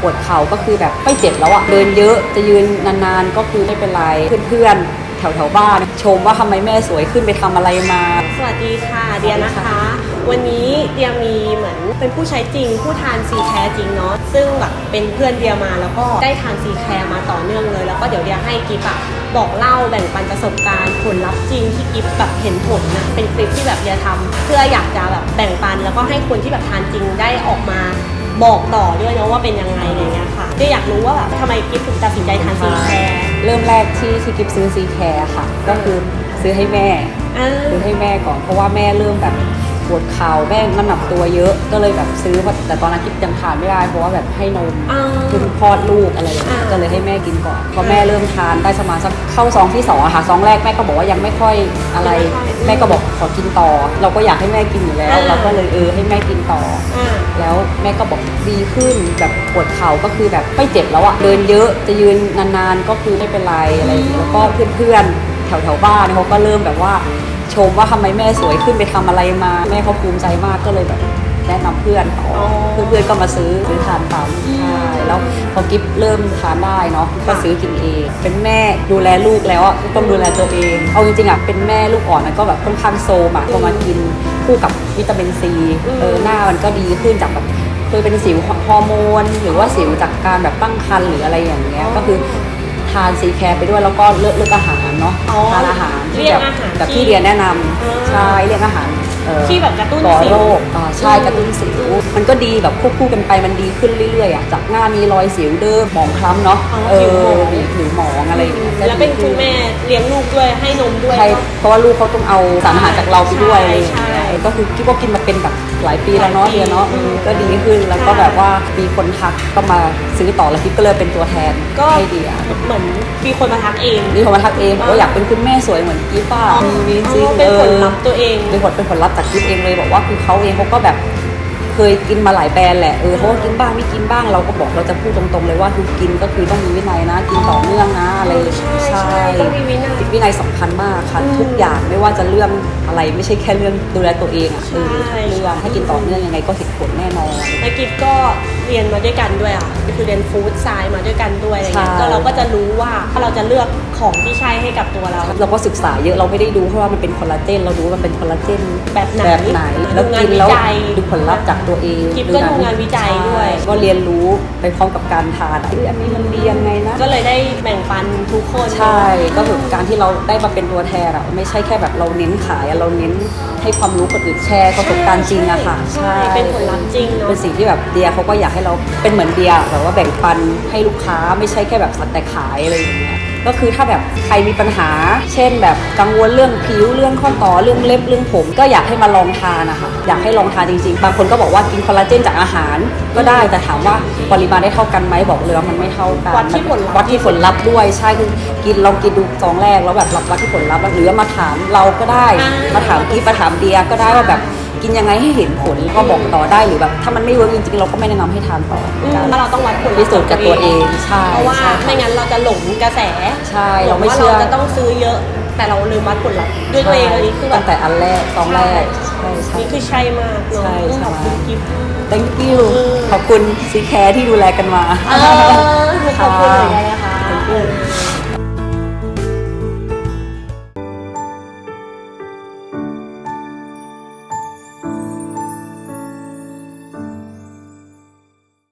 ปวดเข่าก็คือแบบไม่เจ็บแล้วอะเดินเยอะจะยืนนานๆ ก็คือไม่เป็นไรเพื่อนๆแถวๆบ้าน ชมว่าทำไมแม่สวยขึ้นไปทำอะไรมา สวัสดีค่ะเดียนะคะ วันนี้เดียมีเหมือนเป็นผู้ใช้จริง ผู้ทานซีแคร์จริงเนาะซึ่งแบบเป็นเพื่อนเดียมาแล้วก็ได้ทานซีแคร์มาต่อเนื่องเลย แล้วก็เดี๋ยวเดียให้กิฟอะบอกเล่าแบ่งปันประสบการณ์ผลลัพธ์จริงที่กิฟต์แบบเห็นผลนะเป็นคลิปที่แบบเดียทำเพื่ออยากจะแบบแบ่งปันแล้วก็ให้คนที่แบบทานจริงได้ออกมา บอกต่อด้วยเนาะว่าเป็นยังไงอะไรเงี้ยค่ะเดียอยากรู้ว่าแบบทำไมกิฟถึงตัดสินใจทานซีแคร์ เริ่มแรกที่ที่กิฟซื้อซีแคร์ค่ะ ก็คือซื้อให้แม่อ่าซื้อให้แม่ก่อนเพราะว่าแม่เริ่มแบบ ปวดเข่าแม่น้ำหนักตัวเยอะ ก็เลยแบบซื้อมาแต่ตอนนั้นกิฟยังทานไม่ได้เพราะว่าแบบให้นมอ่าเพิ่งคลอดลูกอะไรอย่างเงี้ยอ่า ก็เลยให้แม่กินก่อนพอแม่เริ่มทานได้ประมาณสักเข้าซองที่สองอะค่ะซองแรกแม่ก็บอกว่ายังไม่ค่อยอะไร แม่ก็บอกขอกินต่อ เราก็อยากให้แม่กินอยู่แล้ว เราก็เลยเออให้แม่กินต่อ อ่า แล้วแม่ก็บอกดีขึ้นแบบปวดเข่าก็คือแบบไม่เจ็บแล้วอะเดินเยอะจะยืนนานๆก็คือไม่เป็นไรอะไรอย่างเงี้ยแล้วก็เพื่อนๆแถวๆบ้านเขาก็เริ่มแบบว่า ชมว่าทำไมแม่สวยขึ้นไปทำอะไรมา แม่เขาภูมิใจมากก็เลยแบบแนะนำเพื่อนต่อออเพื่อนๆก็มาซื้อซื้อทานตามใช่แล้วพอกิฟเริ่มทานได้เนาะก็ซื้อกินเอง เป็นแม่ดูแลลูกแล้วอะต้องดูแลตัวเองเอาจริงๆอะเป็นแม่ลูกอ่อนนะก็แบบค่อนข้างโซมอะพอมากินคู่กับวิตามินซีเออหน้ามันก็ดีขึ้นจากแบบเคยเป็นสิวฮอร์โมน หรือว่าสิวจากการแบบตั้งครรภ์หรืออะไรอย่างเงี้ยก็คือ ทานซีแคร์ไปด้วยแล้วก็เลือกเลือกอาหารเนาะอ๋อทานอาหารที่เลี่ยแบงบอาหารแบบที่ที่เรียนแนะนอ่าำใช่เรียกอาหารเอ่อที่แบบกระตุ้นก่อสิวโรคอ่าใช่กระตุ้นสิวมันก็ดีแบบควบคู่กันไปมันดีขึ้นเรื่อยๆอะจากหน้ามีรอยสิวเดิมหมองคล้ำเนาะอ๋อเอผิวหมองอผิวหมองอะไรอย่างเงี้ยก็แล้วเป็นดีคุขึ้ณแม่เลี้ยงลูกด้วยให้นมด้วย ใช่ก็เพราะว่าลูกเขาต้องเอาสารอาหารจากเราไปด้วยใช่อะไรอย่างเงี้ใช่ย ก็คือคิดว่ากินมาเป็นแบบหลายปีแล้วเนาะหลายปีเดียเนาะอืมก็ดีขึ้นแล้วก็ใช่แบบว่ามีคนทักก็มาซื้อต่อแล้วคิดก็เลยเป็นตัวแทนก็ ให้เดีย เหมือนมีคนมาทักเองมีคนมาทักเองบอกว่าอยากเป็นคุณแม่สวยเหมือนกิ๊บป่ะมีจริงอ๋อๆเป็นผลออลัพธ์ตัวเอง เป็นผลเป็นผลลัพธ์จากคลิปเองเลยบอกว่าคือเขาเองเขาก็แบบ เคยกินมาหลายแบรนด์แหละเออเขาก็กินบ้างไม่กินบ้างเราก็บอกเราจะพูดตรงๆเลยว่าคือกินก็คือต้องมีวินัยนะ กินต่อเนื่องนะอะไรอย่างเงี้ยใช่ใช่ต้องมีวินัยวินัยสำคัญมากค่ะอืมทุกอย่างไม่ว่าจะเรื่องอะไรไม่ใช่แค่เรื่องดูแลตัวเองอะใช่เออทุกเรื่องถ้ากินต่อเนื่องยังไงก็เห็นผลแน่นอน แล้วกิฟก็เรียนมาด้วยกันด้วยอะคือเรียนฟู้ดไซน์มาด้วยกันด้วยอะไรเงี้ยใช่ ก็เราก็จะรู้ว่าถ้าเราจะเลือกของที่ใช่ให้กับตัวเรา เราก็ศึกษาเยอะเราไม่ได้ดูเพราะว่ามันเป็นคอลลาเจนเราดูว่ามันเป็นคอลลาเจนแบบไหนแบบไหน แล้วดูงานกินแล้ววิจัย ดูผลลัพธ์จากตัวเองกิ๊บก็ดูงานวิจัยด้วยใช่ก็เรียนรู้ไปพร้อมกับการทานอะเอ้ยอันนี้มันดียังไงนะ ก็เลยได้แบ่งปันทุกคนใช่ ก็คือการที่เราได้มาเป็นตัวแทนอะไม่ใช่แค่แบบเราเน้นขายอะเราเน้นให้ความรู้คนอื่นแชร์ประสบการณ์จริงอะค่ะ ใช่ เป็นผลลัพธ์จริงเนาะ เป็นสิ่งที่แบบเดียเขาก็อยากให้เราเป็นเหมือนเดียแบบว่าแบ่งปันให้ลูกค้าไม่ใช่แค่แบบสักแต่ขายอะไรอย่างเงี้ย ก็คือถ้าแบบใครมีปัญหา เช่น แบบกังวลเรื่องผิวเรื่องข้อต่อเรื่องเล็บเรื่องผม ก็อยากให้มาลองทานนะคะอยากให้ลองทานจริงๆ บางคนก็บอกว่ากินคอลลาเจนจากอาหารก็ได้แต่ถามว่าปริมาณได้เท่ากันไหมบอกเลยว่ามันไม่เท่ากันวัดที่ผลลัพธ์วัดที่ผลลัพธ์ด้วยใช่คือกินลองกินดูซองแรกแล้วแบบรับวัดที่ผลลัพธ์แล้วหรือว่ามาถามเราก็ได้อ่ามมาถามกีมาถามเดียก็ได้ว่าแบบ กินยังไงให้เห็นผลก็บอกต่อได้หรือแบบถ้ามันไม่เวิร์กจริงๆเราก็ไม่แนะนำให้ทานต่ออืมกันเพราะเราต้องวัดผลลัพธ์พิสูจน์กับตัวเองใช่เพราะว่าใช่ไม่งั้นเราจะหลงกระแสใช่หลเรางไม่ว่าเชื่อ เราจะต้องซื้อเยอะ แต่เราลืมวัดผลลัพธ์ด้วยตัวเองอันนี้คือแบตั้บ งแต่อันแรกซองแรก ใช่ใช่ นี่คือใช่มากเนาะใช่ใช่ ขอบคุณกิฟต์ thank you อืมขอบคุณซีแคร์ที่ดูแลกันมา เออขอบคุณเหมือนกันนะคะ Thank you